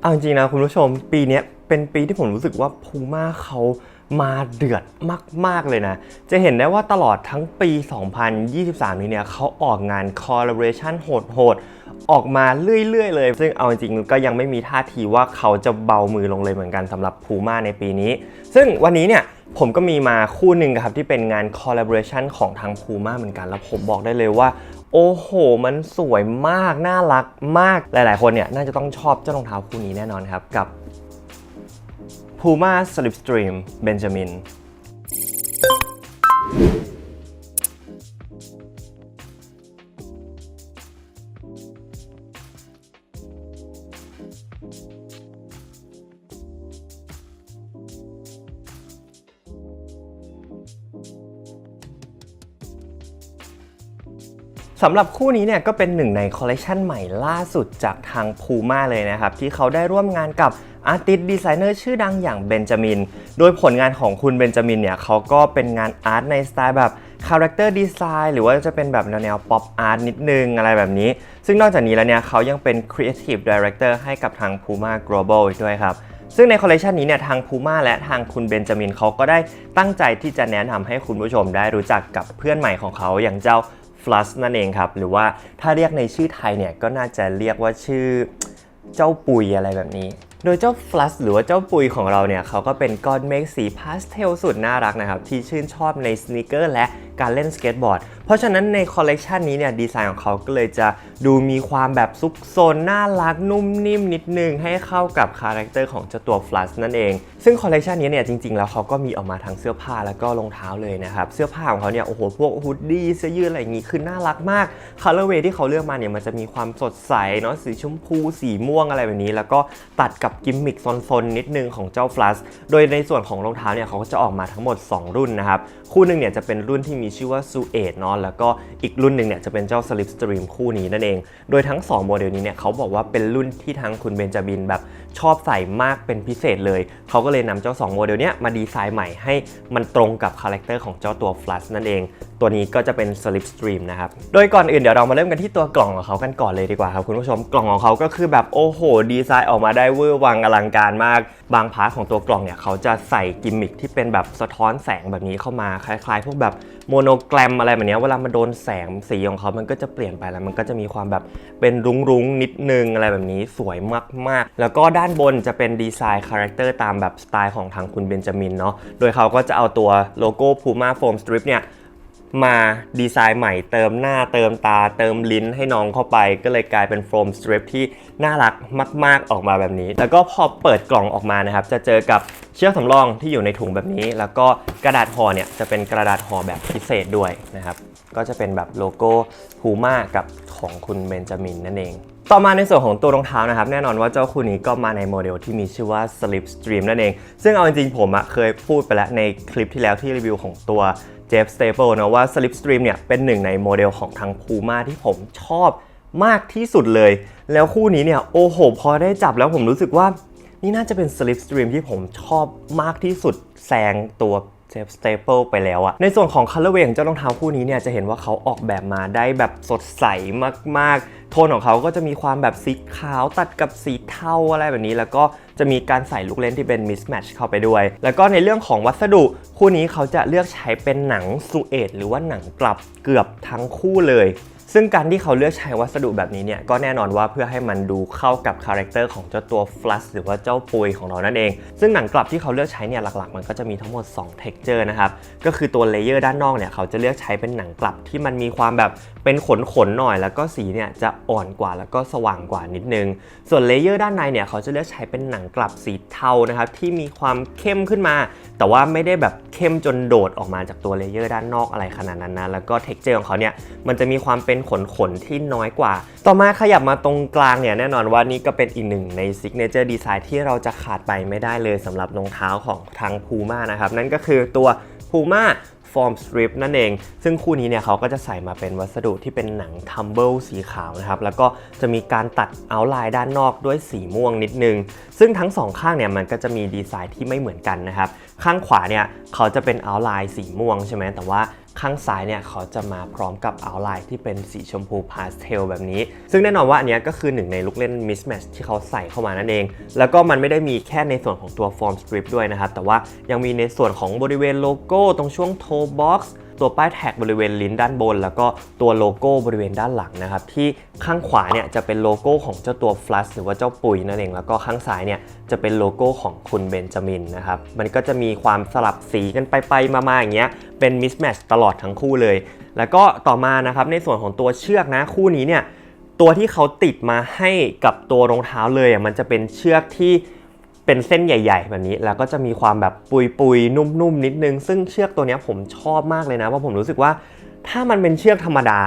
เอาจริงนะคุณผู้ชมปีนี้เป็นปีที่ผมรู้สึกว่าพูม่าเขา มาเดือดมาก ๆ เลยนะ จะเห็นได้ว่าตลอดทั้งปี 2023 นี้เนี่ยเขาออกงาน collaboration โหด ๆ ออกมาเรื่อย ๆ เลย ซึ่งเอาจริงๆก็ยังไม่มีท่าทีว่าเขาจะเบามือลงเลยเหมือนกันสำหรับพูม่าในปีนี้ ซึ่งวันนี้เนี่ยผมก็มีมาคู่หนึ่งครับที่เป็นงาน collaboration ของทางพูม่าเหมือนกัน แล้วผมบอกได้เลยว่าโอ้โห มันสวยมาก น่ารักมาก หลาย ๆ คนเนี่ยน่าจะต้องชอบเจ้ารองเท้าคู่นี้แน่นอนครับ กับ Puma Slipstream Benjamin สำหรับคู่นี้เนี่ยก็เป็นหนึ่งในคอลเลกชันใหม่ล่าสุดจากทาง Puma เลยนะครับ ที่เขาได้ร่วมงานกับอาร์ติสต์ดีไซเนอร์ชื่อดังอย่างเบนจามิน โดยผลงานของคุณเบนจามินเนี่ยเขาก็เป็นงานอาร์ตในสไตล์แบบคาแรคเตอร์ดีไซน์หรือว่าจะเป็นแบบแนวป๊อปอาร์ตนิดนึงอะไรแบบนี้ ซึ่งนอกจากนี้แล้วเนี่ยเขายังเป็น Creative Director ให้กับทาง Puma Global อีกด้วยครับซึ่งในคอลเลกชันนี้เนี่ยทาง Puma และทางคุณเบนจามินเขาก็ได้ตั้งใจที่จะแนะนำให้คุณผู้ชมได้รู้จักกับเพื่อนใหม่ของเขาอย่างเจ้า Flux นั่นเองครับ หรือว่าถ้าเรียกในชื่อไทยเนี่ยก็น่าจะเรียกว่าชื่อเจ้าปุยอะไรแบบนี้ โดยเจ้า Flux หรือว่าเจ้าปุยของเราเนี่ยเขาก็เป็นก้อนเมฆสีพาสเทลสุดน่ารักนะครับ ที่ชื่นชอบในสเนคเกอร์และการเล่นสเก็ตบอร์ด ราะฉะนั้นในคอลเลกชันนี้เนี่ยดีไซน์ของเขาก็เลยจะดูมีความแบบซุกซนน่ารักนุ่มนิ่มนิดนึง ให้เข้ากับคาแรคเตอร์ของเจ้าตัว Flush นั่นเอง ซึ่งคอลเลกชันนี้เนี่ยจริงๆ แล้วเขาก็มีออกมาทั้งเสื้อผ้าแล้วก็รองเท้าเลยนะครับ เสื้อผ้าของเขาเนี่ยโอ้โหพวกฮูดดี้เสื้อยืดอะไรอย่างงี้คือน่ารักมากคาร์เวย์ที่เขาเลือกมาเนี่ยมันจะมีความสดใสเนาะสีชมพูสีม่วงอะไรแบบนี้ แล้วก็ตัดกับกิมมิคซนๆนิดนึงของเจ้า Flush โดยในส่วนของรองเท้าเนี่ยเขาก็จะออกมาทั้งหมด 2 รุ่นนะครับคู่หนึ่งเนี่ยจะเป็นรุ่นที่มีชื่อว่า s u e เนาะแล้วก็อีกรุ่นหนึ่งเนี่ยจะเป็นเจ้า Slipstream คู่นี้นั่นเอง โดยทั้ง 2 โมเดลนี้เนี่ยเขาบอกว่าเป็นรุ่นที่ทั้งคุณเบนจาบินแบบชอบใส่มากเป็นพิเศษเลย เขาก็เลยนำเจ้า 2 โมเดลเนี้ยมาดีไซน์ใหม่ให้มันตรงกับคาแรคเตอร์ของเจ้าตัว Flush นั่นเอง ตัวนี้ก็จะเป็น Slipstream นะครับ โดยก่อนอื่นเดี๋ยวเรามาเริ่มกันที่ตัวกล่องของเขากันก่อนเลยดีกว่าครับคุณผู้ชม กล่องของเขาก็คือแบบโอ้โหดีไซน์ออกมาได้เวอร์วังอลังการมาก บางพาร์ทของตัวกล่องเนี่ยเขาจะใส่กิมมิคที่เป็นแบบสะท้อนแสงแบบนี้เข้ามาคล้ายๆ พวกแบบ โมโนแกรมอะไรแบบนี้เวลามาโดนแสงสีของเขามันก็จะเปลี่ยนไปแล้วมันก็จะมีความแบบเป็นรุ้งๆนิดนึงอะไรแบบนี้สวยมากๆ แล้วก็ด้านบนจะเป็นดีไซน์คาแรคเตอร์ตามแบบสไตล์ของทางคุณเบนจามินเนาะโดยเขาก็จะเอาตัวโลโก้ Puma Foam Strip เนี่ย มาดีไซน์ใหม่เติมหน้าเติมตาเติมลิ้นให้น้องเข้าไป ก็เลยกลายเป็นโฟมสตริปที่น่ารักมาก ๆ ออกมาแบบนี้ แล้วก็พอเปิดกล่องออกมานะครับ จะเจอกับเชือกสำรองที่อยู่ในถุงแบบนี้ แล้วก็กระดาษห่อเนี่ยจะเป็นกระดาษห่อแบบพิเศษด้วยนะครับ ก็จะเป็นแบบโลโก้พูมากับของคุณเบนจามินนั่นเองต่อมาในส่วนของตัวรองเท้านะครับ แน่นอนว่าเจ้าคู่นี้ก็มาในโมเดลที่มีชื่อว่า Slipstream นั่นเอง ซึ่งเอาจริงๆผมอะเคยพูดไปแล้วในคลิปที่แล้วที่รีวิวของตัว เจฟสเตเปิลนะว่า Slipstream เนี่ยเป็นหนึ่งในโมเดลของทางพูมาที่ผมชอบมากที่สุดเลย แล้วคู่นี้เนี่ยโอ้โห พอได้จับแล้วผมรู้สึกว่า นี่น่าจะเป็น Slipstream ที่ผมชอบมากที่สุดแซงตัว เจฟสเตเปิลไปแล้วอะในส่วนของคัลเลอร์เวของเจ้ารองเท้าคู่นี้เนี่ยจะเห็นว่าเขาออกแบบมาได้แบบสดใสมากๆ โทนของเขาก็จะมีความแบบสีขาวตัดกับสีเทาอะไรแบบนี้ แล้วก็จะมีการใส่ลูกเล่นที่เป็นมิสแมทช์เข้าไปด้วย แล้วก็ในเรื่องของวัสดุคู่นี้เขาจะเลือกใช้เป็นหนังสูเอตหรือว่าหนังกลับเกือบทั้งคู่เลย ซึ่งการที่เขาเลือกใช้วัสดุแบบนี้เนี่ยก็แน่นอนว่าเพื่อให้มันดูเข้ากับคาแรคเตอร์ของเจ้าตัว Flush หรือว่าเจ้าปุยของเรานั่นเอง ซึ่งหนังกลับที่เขาเลือกใช้เนี่ยหลักๆ มันก็จะมีทั้งหมด2 texture นะครับก็คือตัวเลเยอร์ด้านนอกเนี่ยเขาจะเลือกใช้เป็นหนังกลับที่มันมีความแบบเป็นขนๆหน่อย แล้วก็สีเนี่ยจะอ่อนกว่าแล้วก็สว่างกว่านิดนึง ส่วนเลเยอร์ด้านในเนี่ยเขาจะเลือกใช้เป็นหนังกลับสีเทานะครับที่มีความเข้มขึ้นมา แต่ว่าไม่ได้แบบเข้มจนโดดออกมาจากตัวเลเยอร์ด้านนอกอะไรขนาดนั้นนะแล้วก็เท็กเจอร์ของเขาเนี่ยมันจะมีความเป็นขนขนที่น้อยกว่า ต่อมาขยับมาตรงกลางเนี่ยแน่นอนว่านี่ก็เป็นอีกหนึ่งในซิกเนเจอร์ดีไซน์ที่เราจะขาดไปไม่ได้เลยสำหรับรองเท้าของทาง Puma นะครับนั่นก็คือตัว Puma Form Strip นั่นเอง ซึ่งคู่นี้เนี่ยเขาก็จะใส่มาเป็นวัสดุที่เป็นหนัง Tumble สีขาวนะครับ แล้วก็จะมีการตัดเอาไลน์ด้านนอกด้วยสีม่วงนิดนึง ซึ่งทั้งสองข้างเนี่ยมันก็จะมีดีไซน์ที่ไม่เหมือนกันนะครับ ข้างขวาเนี่ยเขาจะเป็นเอาไลน์สีม่วงใช่ไหมแต่ว่าข้างซ้ายเนี่ยเขาจะมาพร้อมกับ outline ที่เป็นสีชมพูพาสเทลแบบนี้ ซึ่งแน่นอนว่าอันนี้ก็คือหนึ่งในลูกเล่น mismatch ที่เขาใส่เข้ามานั่นเอง แล้วก็มันไม่ได้มีแค่ในส่วนของตัว form strip ด้วยนะครับ แต่ว่ายังมีในส่วนของบริเวณโลโก้ตรงช่วง toe box ตัวป้ายแท็กบริเวณลิ้นด้านบน แล้วก็ตัวโลโก้บริเวณด้านหลังนะครับ ที่ข้างขวาเนี่ยจะเป็นโลโก้ของเจ้าตัว Flush หรือว่าเจ้าปุ๋ยนั่นเอง แล้วก็ข้างซ้ายเนี่ยจะเป็นโลโก้ของคุณเบนจามินนะครับ มันก็จะมีความสลับสีกันไปไปมาๆอย่างเงี้ย เป็น mismatch ตลอดทั้งคู่เลย แล้วก็ต่อมานะครับในส่วนของตัวเชือกนะคู่นี้เนี่ยตัวที่เขาติดมาให้กับตัวรองเท้าเลยอะมันจะเป็นเชือกที่ เป็นเส้นใหญ่ ๆ แบบนี้ แล้วก็จะมีความแบบปุยๆ นุ่มๆ นิดนึง ซึ่งเชือกตัวนี้ผมชอบมากเลยนะ เพราะผมรู้สึกว่าถ้ามันเป็นเชือกธรรมดา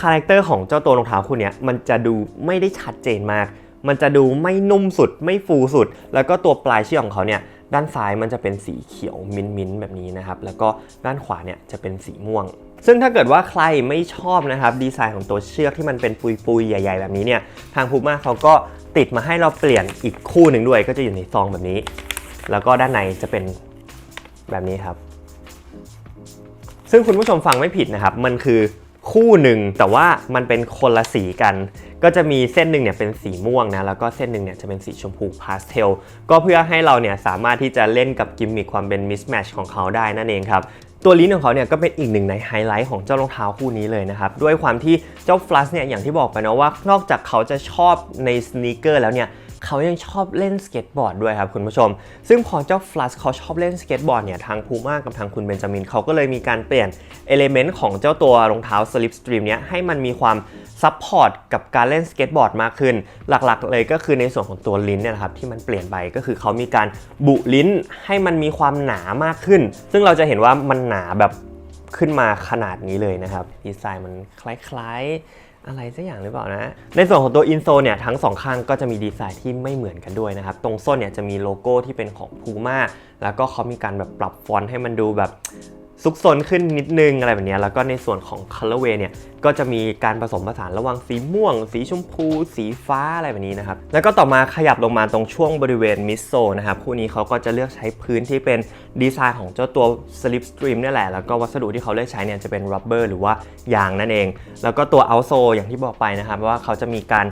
คาแรคเตอร์ของเจ้าตัวรองเท้าคู่เนี้ยมันจะดูไม่ได้ชัดเจนมาก มันจะดูไม่นุ่มสุด ไม่ฟูสุด แล้วก็ตัวปลายเชือกของเขาเนี่ย ด้านซ้ายมันจะเป็นสีเขียวมิ้นท์ๆแบบนี้นะครับ แล้วก็ด้านขวาเนี่ยจะเป็นสีม่วง ซึ่งถ้าเกิดว่าใครไม่ชอบนะครับดีไซน์ของตัวเชือกที่มันเป็นปุยๆ ใหญ่ ๆ แบบนี้เนี่ยทางพูม่าเขาก็ติดมาให้เราเปลี่ยนอีกคู่หนึ่งด้วย ก็จะอยู่ในซองแบบนี้ แล้วก็ด้านในจะเป็นแบบนี้ครับ ซึ่งคุณผู้ชมฟังไม่ผิดนะครับ มันคือคู่หนึ่งแต่ว่ามันเป็นคนละสีกัน ก็จะมีเส้นหนึ่งเนี่ยเป็นสีม่วงนะแล้วก็เส้นหนึ่งเนี่ยจะเป็นสีชมพูพาสเทลก็เพื่อให้เราเนี่ยสามารถที่จะเล่นกับกิมมิคความเป็นมิสแมชของเขาได้นั่นเองครับ ตัวลิ้นของเขาเนี่ยก็เป็นอีกหนึ่งในไฮไลท์ของเจ้ารองเท้าคู่นี้เลยนะครับ ด้วยความที่เจ้าฟลัสเนี่ยอย่างที่บอกไปนะว่านอกจากเขาจะชอบในสเนคเกอร์แล้วเนี่ย เขายังชอบเล่นสเก็ตบอร์ดด้วยครับคุณผู้ชม ซึ่งพอเจ้าฟลัสเขาชอบเล่นสเก็ตบอร์ดเนี่ยทางพูม่ากับทางคุณเบนจามินเขาก็เลยมีการเปลี่ยนเอลิเมนต์ของเจ้าตัวรองเท้าสลิปสตรีมเนี้ยให้มันมีความซับพอร์ตกับการเล่นสเก็ตบอร์ดมากขึ้น หลักๆ เลยก็คือในส่วนของตัวลิ้นเนี่ยครับที่มันเปลี่ยนไปก็คือเขามีการบุลิ้นให้มันมีความหนามากขึ้น ซึ่งเราจะเห็นว่ามันหนาแบบขึ้นมาขนาดนี้เลยนะครับดีไซน์มันคล้ายๆ อะไรสักอย่างหรือเปล่านะ ในส่วนของตัวอินโซเนี่ยทั้งสองข้างก็จะมีดีไซน์ที่ไม่เหมือนกันด้วยนะครับ ตรงส้นเนี่ยจะมีโลโก้ที่เป็นของ Puma แล้วก็เขามีการแบบปรับฟอนต์ให้มันดูแบบ ซุกซนขึ้นนิดนึงอะไรแบบนี้แล้วก็ในส่วนของ Colorway เนี่ยก็จะมีการผสมผสานระหว่างสีม่วง สีชมพู สีฟ้าอะไรแบบนี้นะครับแล้วก็ต่อมาขยับลงมาตรงช่วงบริเวณมิดโซนะครับคู่นี้เขาก็จะเลือกใช้พื้นที่เป็นดีไซน์ของเจ้าตัว Slip Stream นี่แหละ แล้วก็วัสดุที่เขาเลือกใช้เนี่ยจะเป็น rubber หรือว่ายางนั่นเอง แล้วก็ตัว outsole อย่างที่บอกไปนะครับว่าเขาจะมีการ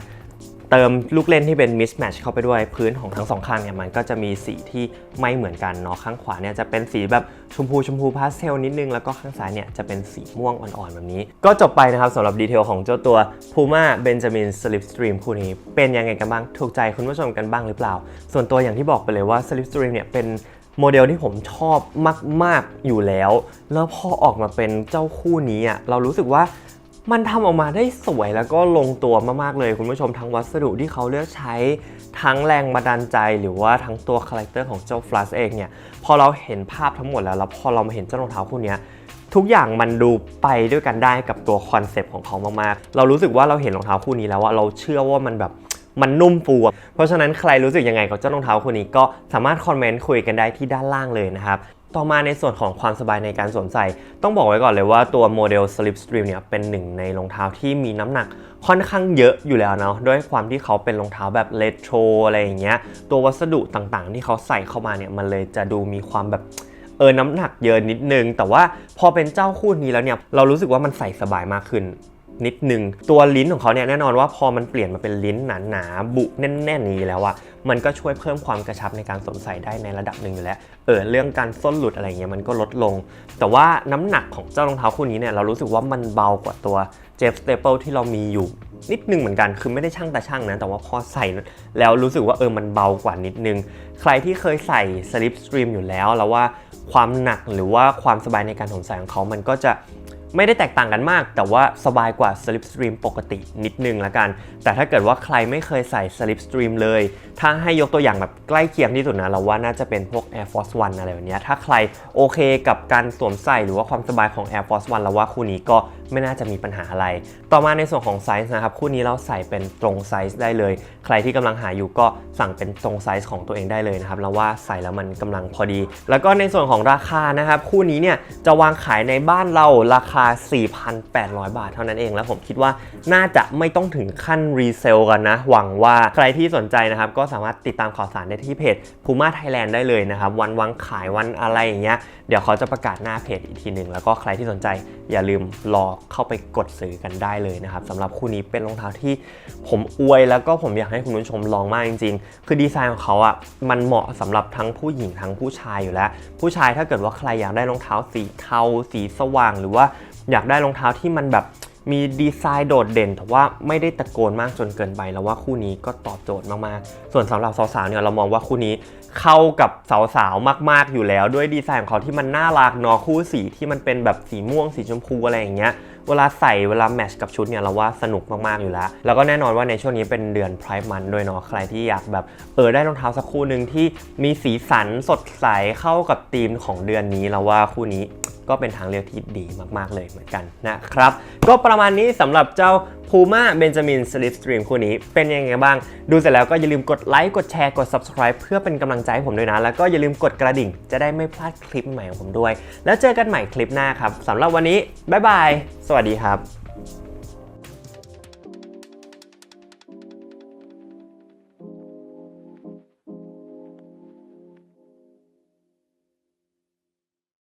เติมลูกเล่นที่เป็น mismatch เข้าไปด้วยพื้นของทั้งสองข้างเนี่ยมันก็จะมีสีที่ไม่เหมือนกันเนาะข้างขวาเนี่ยจะเป็นสีแบบชมพูชมพูพาสเทลนิดนึง แล้วก็ข้างซ้ายเนี่ยจะเป็นสีม่วงอ่อนๆแบบนี้ ก็จบไปนะครับสำหรับดีเทลของเจ้าตัว Puma Benjamin Slipstream คู่นี้ เป็นยังไงกันบ้างถูกใจคุณผู้ชมกันบ้างหรือเปล่า ส่วนตัวอย่างที่บอกไปเลยว่า Slipstream เนี่ยเป็นโมเดลที่ผมชอบมาก ๆ อยู่แล้ว แล้วพอออกมาเป็นเจ้าคู่นี้อะเรารู้สึกว่า มันทำออกมาได้สวยแล้วก็ลงตัวมากๆเลย คุณผู้ชมทั้งวัสดุที่เขาเลือกใช้ ทั้งแรงบันดาลใจหรือว่าทั้งตัวคาแรคเตอร์ของเจ้าฟลัสเองเนี่ยพอเราเห็นภาพทั้งหมดแล้วแล้วพอเรามาเห็นเจ้ารองเท้าคู่นี้ทุกอย่างมันดูไปด้วยกันได้กับตัวคอนเซปต์ของเขามากๆ เรารู้สึกว่าเราเห็นรองเท้าคู่นี้แล้วว่าเราเชื่อว่ามันแบบ มันนุ่มฟูเพราะฉะนั้นใครรู้สึกยังไงกับเจ้ารองเท้าคู่นี้ก็สามารถคอมเมนต์คุยกันได้ที่ด้านล่างเลยนะครับต่อมาในส่วนของความสบายในการสวมใส่ ต้องบอกไว้ก่อนเลยว่าตัวโมเดล Slipstream เนี่ยเป็นหนึ่งในรองเท้าที่มีน้ำหนักค่อนข้างเยอะอยู่แล้วเนาะด้วยความที่เขาเป็นรองเท้าแบบเลโทรอะไรอย่างเงี้ยตัววัสดุต่างๆ ที่เขาใส่เข้ามาเนี่ยมันเลยจะดูมีความแบบเออน้ำหนักเยอะนิดนึง แต่ว่าพอเป็นเจ้าคู่นี้แล้วเนี่ยเรารู้สึกว่ามันใส่สบายมากขึ้น นิดนึง ตัวลิ้นของเขาเนี่ยแน่นอนว่าพอมันเปลี่ยนมาเป็นลิ้นหนาๆบุแน่นๆนี้แล้วอะมันก็ช่วยเพิ่มความกระชับในการสวมใส่ได้ในระดับหนึ่งอยู่แล้ว เออเรื่องการส้นหลุดอะไรเงี้ยมันก็ลดลง แต่ว่าน้ำหนักของเจ้ารองเท้าคู่นี้เนี่ยเรารู้สึกว่ามันเบากว่าตัวเจฟสเตเปิลที่เรามีอยู่นิดนึงเหมือนกันคือไม่ได้ช่างแต่ช่างนะ แต่ว่าพอใส่แล้วรู้สึกว่าเออมันเบากว่านิดนึง ใครที่เคยใส่ Slip Stream อยู่แล้วแล้วว่าความหนักหรือว่าความสบายในการสวมใส่ของเขามันก็จะ ไม่ได้แตกต่างกันมาก แต่ว่าสบายกว่า Slipstream ปกตินิดนึงละกัน แต่ถ้าเกิดว่าใครไม่เคยใส่ Slipstream เลย ถ้าให้ยกตัวอย่างแบบใกล้เคียงที่สุดนะ เราว่าน่าจะเป็นพวก Air Force One อะไรแบบนี้ถ้าใครโอเคกับการสวมใส่หรือว่าความสบายของ Air Force One เราว่าคู่นี้ก็ไม่น่าจะมีปัญหาอะไร ต่อมาในส่วนของไซส์นะครับ คู่นี้เราใส่เป็นตรงไซส์ได้เลย ใครที่กำลังหาอยู่ก็สั่งเป็นตรงไซส์ของตัวเองได้เลยนะครับ เราว่าใส่แล้วมันกำลังพอดี แล้วก็ในส่วนของราคานะครับ คู่นี้เนี่ยจะวางขายในบ้านเราราคา4,800 บาทเท่านั้นเอง แล้วผมคิดว่าน่าจะไม่ต้องถึงขั้นรีเซลกันนะ หวังว่าใครที่สนใจนะครับ ก็สามารถติดตามข่าวสารได้ที่เพจ Puma Thailand ได้เลยนะครับ วันวางขายวันอะไรอย่างเงี้ย เดี๋ยวเขาจะประกาศหน้าเพจอีกทีหนึ่ง แล้วก็ใครที่สนใจอย่าลืมรอเข้าไปกดซื้อกันได้เลยนะครับสำหรับคู่นี้เป็นรองเท้าที่ผมอวยแล้วก็ผมอยากให้คุณผู้ชมลองมากจริง ๆ คือดีไซน์ของเขาอะมันเหมาะสำหรับทั้งผู้หญิงทั้งผู้ชายอยู่แล้ว ผู้ชายถ้าเกิดว่าใครอยากได้รองเท้าสีเทาสีสว่างหรือว่า อยากได้รองเท้าที่มันแบบมีดีไซน์โดดเด่น แต่ว่าไม่ได้ตะโกนมากจนเกินไปแล้วว่าคู่นี้ก็ตอบโจทย์มากๆ ส่วนสำหรับสาวๆเนี่ยเรามองว่าคู่นี้เข้ากับสาวๆมาก ๆอยู่แล้ว ด้วยดีไซน์ของเขาที่มันน่ารักเนาะคู่สีที่มันเป็นแบบสีม่วงสีชมพูอะไรอย่างเงี้ยเวลาใส่เวลาแมทช์กับชุดเนี่ยเราว่าสนุกมาก ๆ อยู่แล้ว แล้วก็แน่นอนว่าในช่วงนี้เป็นเดือนไพร์มันด้วยเนาะใครที่อยากแบบเออได้รองเท้าสักคู่หนึ่งที่มีสีสันสดใสเข้ากับธีมของเดือนนี้เราว่าคู่นี้ ก็เป็นทางเลือกที่ดีมากๆเลยเหมือนกันนะครับ ก็ประมาณนี้สำหรับเจ้า Puma Benjamin Slipstream คู่นี้เป็นยังไงบ้าง ดูเสร็จแล้วก็อย่าลืมกดไลค์กดแชร์กด subscribe เพื่อเป็นกำลังใจให้ผมด้วยนะ แล้วก็อย่าลืมกดกระดิ่ง จะได้ไม่พลาดคลิปใหม่ของผมด้วย แล้วเจอกันใหม่คลิปหน้าครับสำหรับวันนี้บ๊ายบายสวัสดีครับ